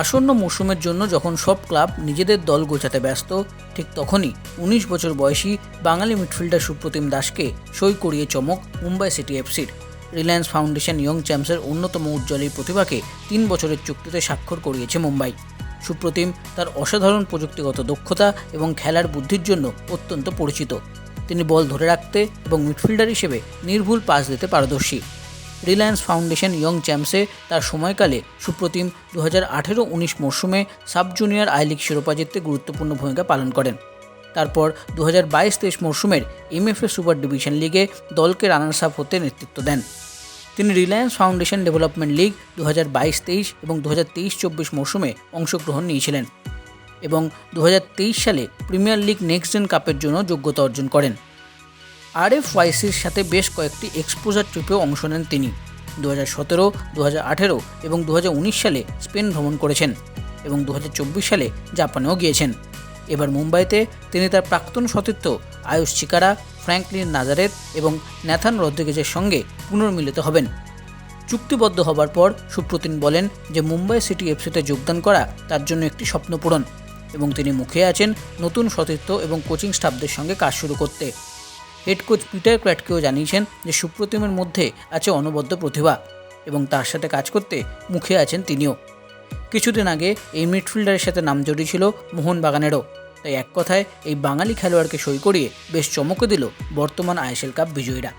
আসন্ন মৌসুমের জন্য যখন সব ক্লাব নিজেদের দল গোছাতে ব্যস্ত, ঠিক তখনই উনিশ বছর বয়সী বাঙালি মিডফিল্ডার সুপ্রতিম দাসকে সই করিয়ে চমক মুম্বাই সিটি এফসির। রিলায়েন্স ফাউন্ডেশন ইয়ং চ্যাম্পসের অন্যতম উজ্জ্বল প্রতিভাকে তিন বছরের চুক্তিতে স্বাক্ষর করিয়েছে মুম্বাই। সুপ্রতিম তার অসাধারণ প্রযুক্তিগত দক্ষতা এবং খেলার বুদ্ধির জন্য অত্যন্ত পরিচিত। তিনি বল ধরে রাখতে এবং মিডফিল্ডার হিসেবে নির্ভুল পাস দিতে পারদর্শী। রিলায়েন্স ফাউন্ডেশন ইয়ং চ্যাম্পসে তার সময়কালে সুপ্রতিম দু হাজার আঠেরো উনিশ মরশুমে সাব জুনিয়র আই লিগ শিরোপা জিততে গুরুত্বপূর্ণ ভূমিকা পালন করেন। তারপর দু হাজার বাইশ তেইশ মরশুমের এমএফএ সুপার ডিভিশন লিগে দলকে রানার্স আপ হতে নেতৃত্ব দেন। তিনি রিলায়েন্স ফাউন্ডেশন ডেভেলপমেন্ট লিগ দু হাজার বাইশ তেইশ এবং দু হাজার তেইশ চব্বিশ মরশুমে অংশগ্রহণ নিয়েছিলেন এবং দু হাজার তেইশ সালে প্রিমিয়ার লিগ নেক্সট জেন কাপের জন্য যোগ্যতা অর্জন করেন। আরএফ ওয়াইসির সাথে বেশ কয়েকটি এক্সপোজার ট্রিপেও অংশ নেন তিনি। দু হাজার সতেরো দু হাজার আঠেরো এবং দু হাজার উনিশ সালে স্পেন ভ্রমণ করেছেন এবং দু হাজার চব্বিশ সালে জাপানেও গিয়েছেন। এবার মুম্বাইতে তিনি তার প্রাক্তন সতীর্থ আয়ুষ চিকারা, ফ্র্যাঙ্কলিন নাজারেত এবং ন্যাথান রদ্রিগেজের সঙ্গে পুনর্মিলিত হবেন। চুক্তিবদ্ধ হবার পর সুপ্রতিন বলেন যে মুম্বাই সিটি এফসিতে যোগদান করা তার জন্য একটি স্বপ্ন পূরণ এবং তিনি মুখে আছেন নতুন সতীর্থ এবং কোচিং স্টাফদের সঙ্গে কাজ শুরু করতে। হেড কোচ পিটার ক্র্যাটকেও জানিয়েছেন যে সুপ্রতিমের মধ্যে আছে অনবদ্য প্রতিভা এবং তার সাথে কাজ করতে মুখে আছেন তিনিও। কিছুদিন আগে এই মিডফিল্ডারের সাথে নাম জড়িয়েছিল মোহনবাগানেরও। তাই এক কথায় এই বাঙালি খেলোয়াড়কে সই করিয়ে বেশ চমকে দিল বর্তমান আইএসএল কাপ বিজয়ীরা।